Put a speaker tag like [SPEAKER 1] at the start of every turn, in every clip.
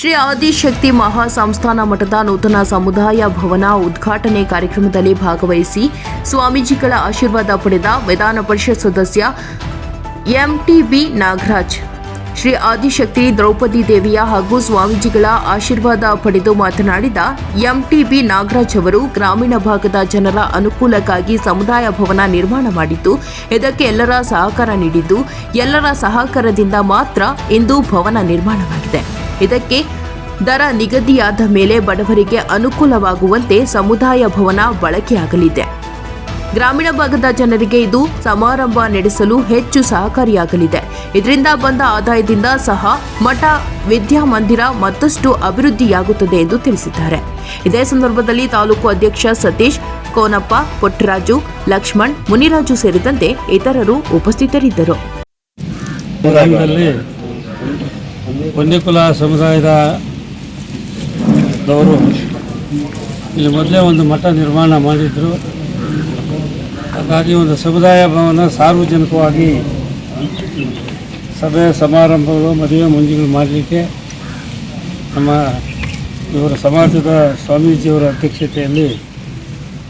[SPEAKER 1] ಶ್ರೀ ಆದಿಶಕ್ತಿ ಮಹಾಸಂಸ್ಥಾನ ಮಠದ ನೂತನ ಸಮುದಾಯ ಭವನ ಉದ್ಘಾಟನೆ ಕಾರ್ಯಕ್ರಮದಲ್ಲಿ ಭಾಗವಹಿಸಿ ಸ್ವಾಮೀಜಿಗಳ ಆಶೀರ್ವಾದ ಪಡೆದ ವಿಧಾನ ಪರಿಷತ್ ಸದಸ್ಯ ಎಂಟಿಬಿ ನಾಗರಾಜ್. ಶ್ರೀ ಆದಿಶಕ್ತಿ ದ್ರೌಪದಿ ದೇವಿಯ ಹಾಗೂ ಸ್ವಾಮೀಜಿಗಳ ಆಶೀರ್ವಾದ ಪಡೆದು ಮಾತನಾಡಿದ ಎಂಟಿಬಿ ನಾಗರಾಜ್ ಅವರು, ಗ್ರಾಮೀಣ ಭಾಗದ ಜನರ ಅನುಕೂಲಕ್ಕಾಗಿ ಸಮುದಾಯ ಭವನ ನಿರ್ಮಾಣ ಮಾಡಿದ್ದು, ಇದಕ್ಕೆ ಎಲ್ಲರ ಸಹಕಾರ ನೀಡಿದ್ದು, ಎಲ್ಲರ ಸಹಕಾರದಿಂದ ಮಾತ್ರ ಇಂದು ಭವನ ನಿರ್ಮಾಣವಾಗಿದೆ. ಇದಕ್ಕೆ ದರ ನಿಗದಿಯಾದ ಮೇಲೆ ಬಡವರಿಗೆ ಅನುಕೂಲವಾಗುವಂತೆ ಸಮುದಾಯ ಭವನ ಬಳಕೆಯಾಗಲಿದೆ. ಗ್ರಾಮೀಣ ಭಾಗದ ಜನರಿಗೆ ಇದು ಸಮಾರಂಭ ನಡೆಸಲು ಹೆಚ್ಚು ಸಹಕಾರಿಯಾಗಲಿದೆ. ಇದರಿಂದ ಬಂದ ಆದಾಯದಿಂದ ಸಹ ಮಠ, ವಿದ್ಯಾಮಂದಿರ ಮತ್ತಷ್ಟು ಅಭಿವೃದ್ಧಿಯಾಗುತ್ತದೆ ಎಂದು ತಿಳಿಸಿದ್ದಾರೆ. ಇದೇ ಸಂದರ್ಭದಲ್ಲಿ ತಾಲೂಕು ಅಧ್ಯಕ್ಷ ಸತೀಶ್, ಕೋನಪ್ಪ ಪುಟ್ಟರಾಜು ಲಕ್ಷ್ಮಣ್, ಮುನಿರಾಜು ಸೇರಿದಂತೆ ಇತರರು ಉಪಸ್ಥಿತರಿದ್ದರು.
[SPEAKER 2] ಗ್ರಾಮದಲ್ಲಿ ಕುಲ ಸಮುದಾಯದವರು ಇಲ್ಲಿ ಮೊದಲೇ ಒಂದು ಮಠ ನಿರ್ಮಾಣ ಮಾಡಿದ್ರು. ಹಾಗಾಗಿ ಒಂದು ಸಮುದಾಯ ಭವನ ಸಾರ್ವಜನಿಕವಾಗಿ ಸಭೆ, ಸಮಾರಂಭಗಳು, ಮದುವೆ, ಮುಂಜಿಗಳು ಮಾಡಲಿಕ್ಕೆ ನಮ್ಮ ಇವರ ಸಮಾಜದ ಸ್ವಾಮೀಜಿಯವರ ಅಧ್ಯಕ್ಷತೆಯಲ್ಲಿ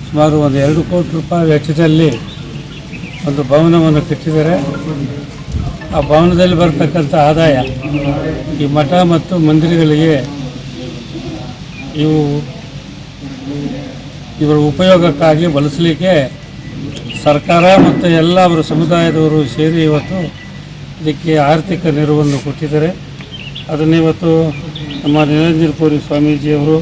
[SPEAKER 2] ಸುಮಾರು ಒಂದು ಎರಡು ಕೋಟಿ ರೂಪಾಯಿ ವೆಚ್ಚದಲ್ಲಿ ಒಂದು ಭವನವನ್ನು ಕಟ್ಟಿದ್ದಾರೆ. ಆ ಭವನದಲ್ಲಿ ಬರ್ತಕ್ಕಂಥ ಆದಾಯ ಈ ಮಠ ಮತ್ತು ಮಂದಿರಗಳಿಗೆ ಇವು ಇವರ ಉಪಯೋಗಕ್ಕಾಗಿ ಬಳಸಲಿಕ್ಕೆ ಸರ್ಕಾರ ಮತ್ತು ಎಲ್ಲ ಅವರ ಸಮುದಾಯದವರು ಸೇರಿ ಇವತ್ತು ಇದಕ್ಕೆ ಆರ್ಥಿಕ ನೆರವನ್ನು ಕೊಟ್ಟಿದ್ದಾರೆ. ಅದನ್ನು ಇವತ್ತು ನಮ್ಮ ನಿರಂಜನಪುರಿ ಸ್ವಾಮೀಜಿಯವರು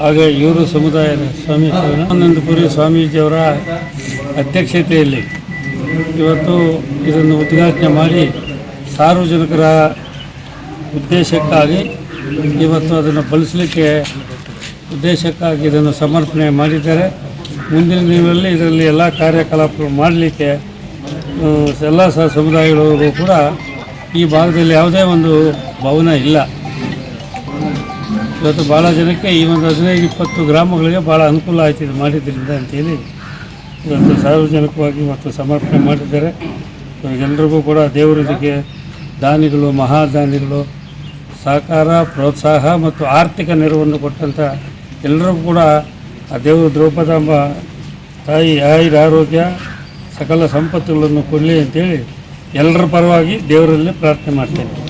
[SPEAKER 2] ಹಾಗೆ ಇವರು ಸಮುದಾಯದ ಸ್ವಾಮಿ ಆನಂದಪುರಿ ಸ್ವಾಮೀಜಿಯವರ ಅಧ್ಯಕ್ಷತೆಯಲ್ಲಿ ಇವತ್ತು ಇದನ್ನು ಉದ್ಘಾಟನೆ ಮಾಡಿ ಸಾರ್ವಜನಿಕರ ಉದ್ದೇಶಕ್ಕಾಗಿ ಇವತ್ತು ಅದನ್ನು ಬಳಸಲಿಕ್ಕೆ ಉದ್ದೇಶಕ್ಕಾಗಿ ಇದನ್ನು ಸಮರ್ಪಣೆ ಮಾಡಿದ್ದಾರೆ. ಮುಂದಿನ ದಿನಗಳಲ್ಲಿ ಇದರಲ್ಲಿ ಎಲ್ಲ ಕಾರ್ಯಕಲಾಪಗಳು ಮಾಡಲಿಕ್ಕೆ ಎಲ್ಲ ಸಹ ಸಮುದಾಯಗಳವರು ಕೂಡ ಈ ಭಾಗದಲ್ಲಿ ಯಾವುದೇ ಒಂದು ಭವನ ಇಲ್ಲ. ಇವತ್ತು ಭಾಳ ಜನಕ್ಕೆ ಈ ಒಂದು ಹದಿನೈದು ಇಪ್ಪತ್ತು ಗ್ರಾಮಗಳಿಗೆ ಭಾಳ ಅನುಕೂಲ ಆಯ್ತು ಇದು ಮಾಡಿದ್ದರಿಂದ ಅಂತೇಳಿ ಇವತ್ತು ಸಾರ್ವಜನಿಕವಾಗಿ ಮತ್ತು ಸಮರ್ಪಣೆ ಮಾಡಿದ್ದಾರೆ. ಎಲ್ರಿಗೂ ಕೂಡ ದೇವರ ಇದಕ್ಕೆ ದಾನಿಗಳು, ಮಹಾದಾನಿಗಳು, ಸಹಕಾರ, ಪ್ರೋತ್ಸಾಹ ಮತ್ತು ಆರ್ಥಿಕ ನೆರವನ್ನು ಕೊಟ್ಟಂಥ ಎಲ್ಲರಿಗೂ ಕೂಡ ಆ ದೇವರು ದ್ರೌಪದಾಂಬ ತಾಯಿ ಆಯುರ ಆರೋಗ್ಯ, ಸಕಲ ಸಂಪತ್ತುಗಳನ್ನು ಕೊಡಲಿ ಅಂತೇಳಿ ಎಲ್ಲರ ಪರವಾಗಿ ದೇವರಲ್ಲಿ ಪ್ರಾರ್ಥನೆ ಮಾಡ್ತೇನೆ